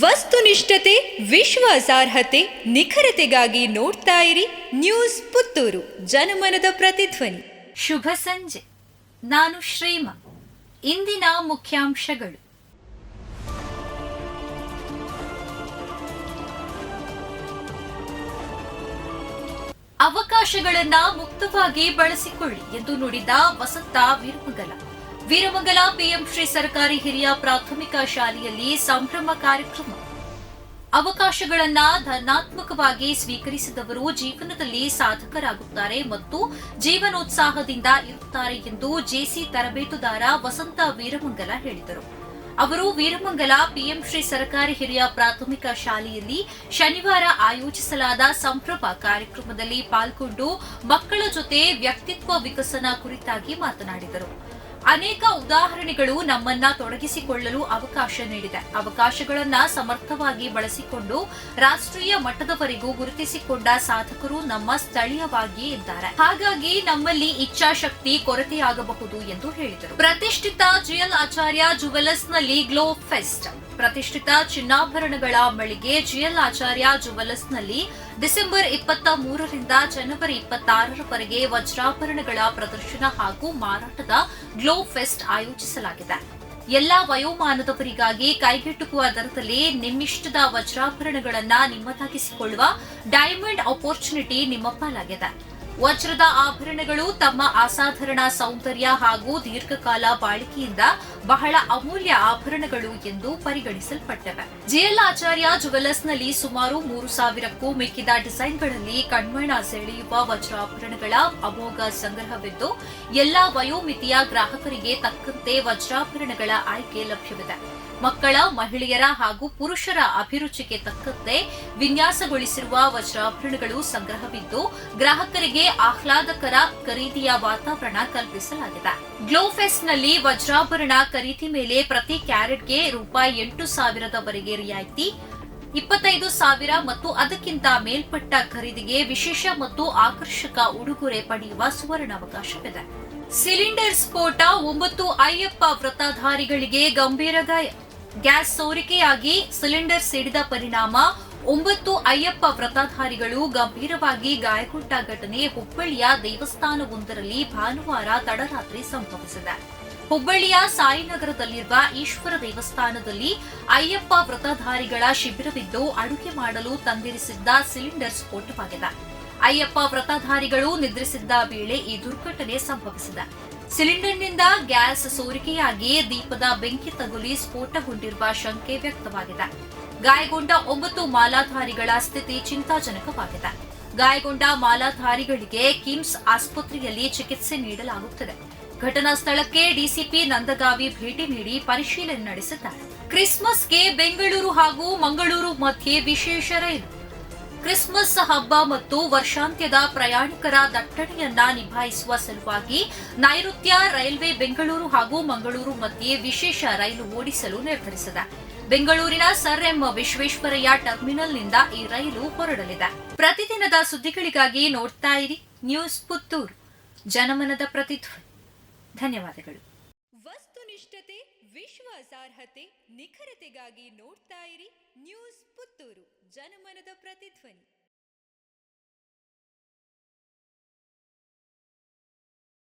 ವಸ್ತುನಿಷ್ಠತೆ, ವಿಶ್ವಾಸಾರ್ಹತೆ, ನಿಖರತೆಗಾಗಿ ನೋಡ್ತಾ ಇರಿ ನ್ಯೂಸ್ ಪುತ್ತೂರು, ಜನಮನದ ಪ್ರತಿಧ್ವನಿ. ಶುಭ ಸಂಜೆ. ನಾನು ಶ್ರೀಮ. ಇಂದಿನ ಮುಖ್ಯಾಂಶಗಳು. ಅವಕಾಶಗಳನ್ನು ಮುಕ್ತವಾಗಿ ಬಳಸಿಕೊಳ್ಳಿ ಎಂದು ನುಡಿದ ವಸಂತ ವೀರಮಂಗಲ. ವೀರಮಂಗಲ ಪಿಎಂ ಶ್ರೀ ಸರ್ಕಾರಿ ಹಿರಿಯ ಪ್ರಾಥಮಿಕ ಶಾಲೆಯಲ್ಲಿ ಸಂಭ್ರಮ ಕಾರ್ಯಕ್ರಮ. ಅವಕಾಶಗಳನ್ನ ಧನಾತ್ಮಕವಾಗಿ ಸ್ವೀಕರಿಸಿದವರು ಜೀವನದಲ್ಲಿ ಸಾಧಕರಾಗುತ್ತಾರೆ ಮತ್ತು ಜೀವನೋತ್ಸಾಹದಿಂದ ಇರುತ್ತಾರೆ ಎಂದು ಜೆಸಿ ತರಬೇತುದಾರ ವಸಂತ ವೀರಮಂಗಲ ಹೇಳಿದರು. ಅವರು ವೀರಮಂಗಲ ಪಿಎಂ ಶ್ರೀ ಸರ್ಕಾರಿ ಹಿರಿಯ ಪ್ರಾಥಮಿಕ ಶಾಲೆಯಲ್ಲಿ ಶನಿವಾರ ಆಯೋಜಿಸಲಾದ ಸಂಭ್ರಮ ಕಾರ್ಯಕ್ರಮದಲ್ಲಿ ಪಾಲ್ಗೊಂಡು ಮಕ್ಕಳ ಜೊತೆ ವ್ಯಕ್ತಿತ್ವ ವಿಕಸನ ಕುರಿತಾಗಿ ಮಾತನಾಡಿದರು. ಅನೇಕ ಉದಾಹರಣೆಗಳು ನಮ್ಮನ್ನ ತೊಡಗಿಸಿಕೊಳ್ಳಲು ಅವಕಾಶ ನೀಡಿದೆ. ಅವಕಾಶಗಳನ್ನ ಸಮರ್ಥವಾಗಿ ಬಳಸಿಕೊಂಡು ರಾಷ್ಟ್ರೀಯ ಮಟ್ಟದವರೆಗೂ ಗುರುತಿಸಿಕೊಂಡ ಸಾಧಕರು ನಮ್ಮ ಸ್ಥಳೀಯವಾಗಿಯೇ ಇದ್ದಾರೆ. ಹಾಗಾಗಿ ನಮ್ಮಲ್ಲಿ ಇಚ್ಛಾಶಕ್ತಿ, ಕೊರತೆಯಾಗಬಹುದು ಎಂದು ಹೇಳಿದರು. ಪ್ರತಿಷ್ಠಿತ ಜಿಎಲ್ ಆಚಾರ್ಯ ಜುವೆಲರ್ಸ್ನಲ್ಲಿ ಗ್ಲೋ ಫೆಸ್ಟ್ ಪ್ರತಿಷ್ಠಿತ ಚಿನ್ನಾಭರಣಗಳ ಮಳಿಗೆ ಜಿಎಲ್ ಆಚಾರ್ಯ ಜುವೆಲರ್ಸ್ನಲ್ಲಿ ಡಿಸೆಂಬರ್ ಇಪ್ಪತ್ತ ಮೂರರಿಂದ ಜನವರಿ ಇಪ್ಪತ್ತಾರರವರೆಗೆ ವಜ್ರಾಭರಣಗಳ ಪ್ರದರ್ಶನ ಹಾಗೂ ಮಾರಾಟದ ಗ್ಲೋ ಫೆಸ್ಟ್ ಆಯೋಜಿಸಲಾಗಿದೆ. ಎಲ್ಲಾ ವಯೋಮಾನದವರಿಗಾಗಿ ಕೈಗೆಟುಕುವ ದರದಲ್ಲಿ ನಿಮ್ಮಿಷ್ಟದ ವಜ್ರಾಭರಣಗಳನ್ನ ನಿಮ್ಮದಾಗಿಸಿಕೊಳ್ಳುವ ಡೈಮಂಡ್ ಅಪೋರ್ಚುನಿಟಿ ನಿಮ್ಮ ಪಾಲಾಗಿದೆ. ವಜ್ರದ ಆಭರಣಗಳು ತಮ್ಮ ಅಸಾಧಾರಣ ಸೌಂದರ್ಯ ಹಾಗೂ ದೀರ್ಘಕಾಲ ಬಾಳಿಕೆಯಿಂದ ಬಹಳ ಅಮೂಲ್ಯ ಆಭರಣಗಳು ಎಂದು ಪರಿಗಣಿಸಲ್ಪಟ್ಟವೆ. ಜಿಎಲ್ ಆಚಾರ್ಯ ಜುವೆಲ್ಲರ್ಸ್ನಲ್ಲಿ ಸುಮಾರು ಮೂರು ಸಾವಿರಕ್ಕೂ ಮಿಕ್ಕಿದ ಡಿಸೈನ್ಗಳಲ್ಲಿ ಕಣ್ಮಣ ಸೆಳೆಯುವ ವಜ್ರಾಭರಣಗಳ ಅಮೋಘ ಸಂಗ್ರಹವಿದ್ದು, ಎಲ್ಲಾ ವಯೋಮಿತಿಯ ಗ್ರಾಹಕರಿಗೆ ತಕ್ಕಂತೆ ವಜ್ರಾಭರಣಗಳ ಆಯ್ಕೆ ಲಭ್ಯವಿದೆ. ಮಕ್ಕಳ, ಮಹಿಳೆಯರ ಹಾಗೂ ಪುರುಷರ ಅಭಿರುಚಿಗೆ ತಕ್ಕಂತೆ ವಿನ್ಯಾಸಗೊಳಿಸಿರುವ ವಜ್ರಾಭರಣಗಳು ಸಂಗ್ರಹವಿದ್ದು, ಗ್ರಾಹಕರಿಗೆ ಆಹ್ಲಾದಕರ ಖರೀದಿಯ ವಾತಾವರಣ ಕಲ್ಪಿಸಲಾಗಿದೆ. ಗ್ಲೋಫೆಸ್ಟ್ನಲ್ಲಿ ವಜ್ರಾಭರಣ ಖರೀದಿ ಮೇಲೆ ಪ್ರತಿ ಕ್ಯಾರೆಟ್ಗೆ ರೂಪಾಯಿ ಎಂಟು ಸಾವಿರದವರೆಗೆ ರಿಯಾಯಿತಿ, ಇಪ್ಪತ್ತೈದು ಸಾವಿರ ಮತ್ತು ಅದಕ್ಕಿಂತ ಮೇಲ್ಪಟ್ಟ ಖರೀದಿಗೆ ವಿಶೇಷ ಮತ್ತು ಆಕರ್ಷಕ ಉಡುಗೊರೆ ಪಡೆಯುವ ಸುವರ್ಣಾವಕಾಶವಿದೆ. ಸಿಲಿಂಡರ್ ಸ್ಫೋಟ, ಒಂಬತ್ತು ಅಯ್ಯಪ್ಪ ವ್ರತಧಾರಿಗಳಿಗೆ ಗಂಭೀರ ಗಾಯ, ಗ್ಯಾಸ್ ಸೋರಿಕೆಯಾಗಿ ಸಿಲಿಂಡರ್ ಸಿಡಿದ ಪರಿಣಾಮ ಒಂಬತ್ತು ಅಯ್ಯಪ್ಪ ವ್ರತಧಾರಿಗಳು ಗಂಭೀರವಾಗಿ ಗಾಯಗೊಂಡ ಘಟನೆ ಹುಬ್ಬಳ್ಳಿಯ ದೇವಸ್ಥಾನವೊಂದರಲ್ಲಿ ಭಾನುವಾರ ತಡರಾತ್ರಿ ಸಂಭವಿಸಿದೆ. ಹುಬ್ಬಳ್ಳಿಯ ಸಾಯಿನಗರದಲ್ಲಿರುವ ಈಶ್ವರ ದೇವಸ್ಥಾನದಲ್ಲಿ ಅಯ್ಯಪ್ಪ ವ್ರತಧಾರಿಗಳ ಶಿಬಿರವಿದ್ದು ಅಡುಗೆ ಮಾಡಲು ತಂದಿರಿಸಿದ್ದ ಸಿಲಿಂಡರ್ ಸ್ಫೋಟವಾಗಿದೆ. ಅಯ್ಯಪ್ಪ ವ್ರತಧಾರಿಗಳು ನಿದ್ರಿಸಿದ್ದ ವೇಳೆ ಈ ದುರ್ಘಟನೆ ಸಂಭವಿಸಿದೆ. ಸಿಲಿಂಡರ್ನಿಂದ ಗ್ಯಾಸ್ ಸೋರಿಕೆಯಾಗಿ ದೀಪದ ಬೆಂಕಿ ತಗುಲಿ ಸ್ಫೋಟಗೊಂಡಿರುವ ಶಂಕೆ ವ್ಯಕ್ತವಾಗಿದೆ. ಗಾಯಗೊಂಡ ಒಂಬತ್ತು ಮಾಲಾಧಾರಿಗಳ ಸ್ಥಿತಿ ಚಿಂತಾಜನಕವಾಗಿದೆ. ಗಾಯಗೊಂಡ ಮಾಲಾಧಾರಿಗಳಿಗೆ ಕಿಮ್ಸ್ ಆಸ್ಪತ್ರೆಯಲ್ಲಿ ಚಿಕಿತ್ಸೆ ನೀಡಲಾಗುತ್ತಿದೆ. ಘಟನಾ ಸ್ಥಳಕ್ಕೆ ಡಿಸಿಪಿ ನಂದಗಾವಿ ಭೇಟಿ ನೀಡಿ ಪರಿಶೀಲನೆ ನಡೆಸಿದ್ದಾರೆ. ಕ್ರಿಸ್ಮಸ್ಗೆ ಬೆಂಗಳೂರು ಹಾಗೂ ಮಂಗಳೂರು ಮಧ್ಯೆ ವಿಶೇಷ ರೈಲು. ಕ್ರಿಸ್ಮಸ್ ಹಬ್ಬ ಮತ್ತು ವರ್ಷಾಂತ್ಯದ ಪ್ರಯಾಣಿಕರ ದಟ್ಟಣೆಯನ್ನ ನಿಭಾಯಿಸುವ ಸಲುವಾಗಿ ನೈಋತ್ಯ ರೈಲ್ವೆ ಬೆಂಗಳೂರು ಹಾಗೂ ಮಂಗಳೂರು ಮಧ್ಯೆ ವಿಶೇಷ ರೈಲು ಓಡಿಸಲು ನಿರ್ಧರಿಸಿದೆ. ಬೆಂಗಳೂರಿನ ಸರ್ ಎಂ ವಿಶ್ವೇಶ್ವರಯ್ಯ ಟರ್ಮಿನಲ್ನಿಂದ ಈ ರೈಲು ಹೊರಡಲಿದೆ. ಪ್ರತಿದಿನದ ಸುದ್ದಿಗಳಿಗಾಗಿ ನೋಡ್ತಾ ಇರಿ. ನ್ಯೂಸ್ ಪುತ್ತೂರು. ಜನಮನದ ಪ್ರತಿಧ್ವನಿ. ಧನ್ಯವಾದಗಳು. ವಸ್ತುನಿಷ್ಠತೆ ವಿಶ್ವಾಸಾರ್ಹತೆ, ನಿಖರತೆಗಾಗಿ ನೋಡ್ತಾ ಇರಿ. ನ್ಯೂಸ್ ಪುತ್ತೂರು. ಜನಮನದ ಪ್ರತಿಧ್ವನಿ.